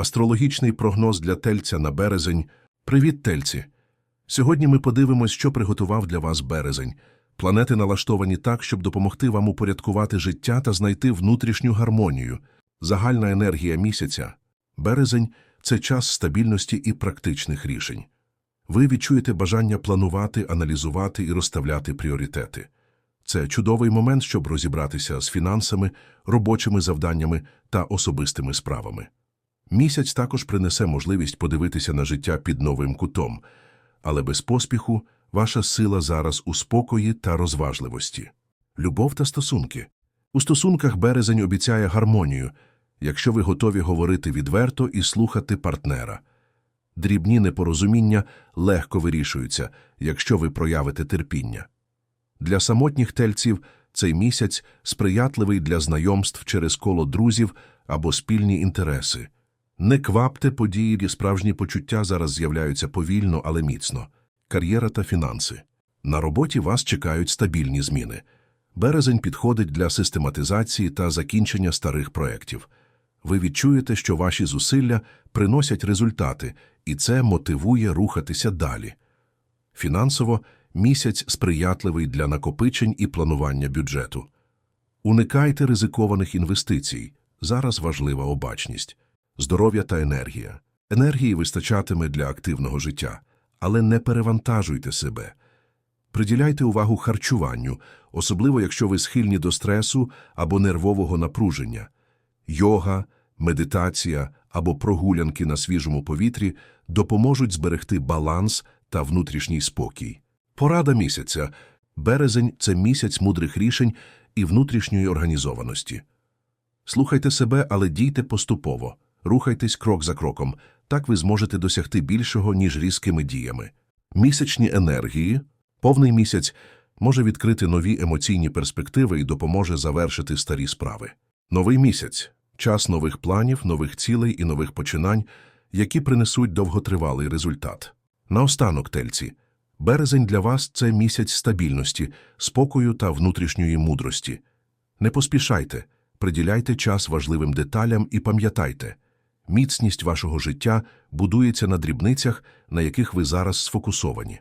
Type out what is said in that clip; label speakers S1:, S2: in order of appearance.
S1: Астрологічний прогноз для тельця на березень. Привіт, тельці! Сьогодні ми подивимось, що приготував для вас березень. Планети налаштовані так, щоб допомогти вам упорядкувати життя та знайти внутрішню гармонію. Загальна енергія місяця. Березень це час стабільності і практичних рішень. Ви відчуєте бажання планувати, аналізувати і розставляти пріоритети. Це чудовий момент, щоб розібратися з фінансами, робочими завданнями та особистими справами. Місяць також принесе можливість подивитися на життя під новим кутом, але без поспіху ваша сила зараз у спокої та розважливості. Любов та стосунки. У стосунках березень обіцяє гармонію, якщо ви готові говорити відверто і слухати партнера. Дрібні непорозуміння легко вирішуються, якщо ви проявите терпіння. Для самотніх тельців цей місяць сприятливий для знайомств через коло друзів або спільні інтереси. Не квапте події, і справжні почуття зараз з'являються повільно, але міцно. Кар'єра та фінанси. На роботі вас чекають стабільні зміни. Березень підходить для систематизації та закінчення старих проєктів. Ви відчуєте, що ваші зусилля приносять результати, і це мотивує рухатися далі. Фінансово місяць сприятливий для накопичень і планування бюджету. Уникайте ризикованих інвестицій. Зараз важлива обачність. Здоров'я та енергія. Енергії вистачатиме для активного життя, але не перевантажуйте себе. Приділяйте увагу харчуванню, особливо якщо ви схильні до стресу або нервового напруження. Йога, медитація або прогулянки на свіжому повітрі допоможуть зберегти баланс та внутрішній спокій. Порада місяця. Березень – це місяць мудрих рішень і внутрішньої організованості. Слухайте себе, але дійте поступово. Рухайтесь крок за кроком. Так ви зможете досягти більшого, ніж різкими діями. Місячні енергії, повний місяць може відкрити нові емоційні перспективи і допоможе завершити старі справи. Новий місяць – час нових планів, нових цілей і нових починань, які принесуть довготривалий результат. Наостанок, тельці, березень для вас – це місяць стабільності, спокою та внутрішньої мудрості. Не поспішайте, приділяйте час важливим деталям і пам'ятайте – міцність вашого життя будується на дрібницях, на яких ви зараз сфокусовані.